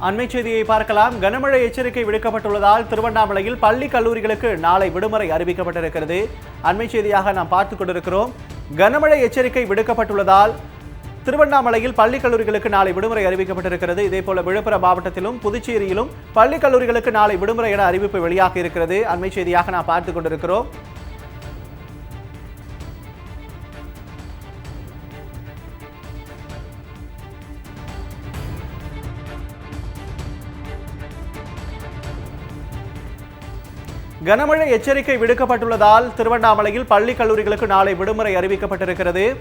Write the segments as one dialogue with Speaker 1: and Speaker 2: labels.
Speaker 1: அண்மை செய்தியை பார்க்கலாம். கனமழை எச்சரிக்கை விடுக்கப்பட்டுள்ளதால் திருவண்ணாமலையில் பள்ளி கல்லூரிகளுக்கு நாளை விடுமுறை அறிவிக்கப்பட்டிருக்கிறது. அண்மை செய்தியாக நாம் பார்த்துக் கொண்டிருக்கிறோம். கனமழை எச்சரிக்கை விடுக்கப்பட்டுள்ளதால் திருவண்ணாமலையில் பள்ளி கல்லூரிகளுக்கு நாளை விடுமுறை அறிவிக்கப்பட்டிருக்கிறது. இதே போல விழுப்புரம் மாவட்டத்திலும் புதுச்சேரியிலும் பள்ளி கல்லூரிகளுக்கு நாளை விடுமுறை என அறிவிப்பு வெளியாகி இருக்கிறது. அண்மை செய்தியாக நாம் பார்த்துக் கொண்டிருக்கிறோம். கனமழை எச்சரிக்கை விடுக்கப்பட்டுள்ளதால் திருவண்ணாமலையில் பள்ளி கல்லூரிகளுக்கு நாளை விடுமுறை அறிவிக்கப்பட்டிருக்கிறது.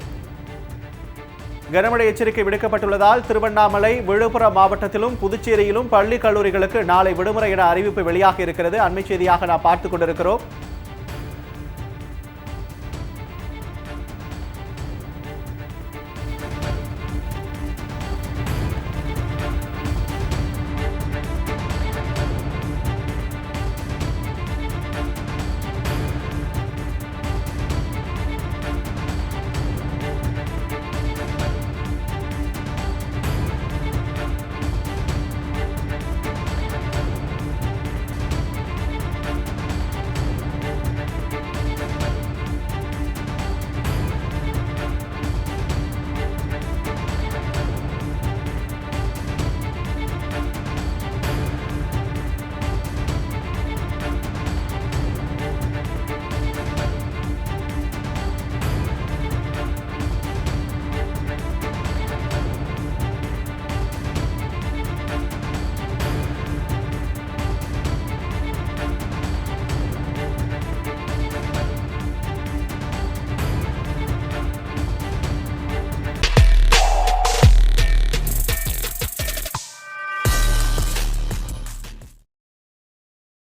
Speaker 1: கனமழை எச்சரிக்கை விடுக்கப்பட்டுள்ளதால் திருவண்ணாமலை விழுப்புரம் மாவட்டத்திலும் புதுச்சேரியிலும் பள்ளி கல்லூரிகளுக்கு நாளை விடுமுறை என அறிவிப்பு வெளியாகி இருக்கிறது அண்மை செய்தியாக நாம் பார்த்துக் கொண்டிருக்கிறோம்.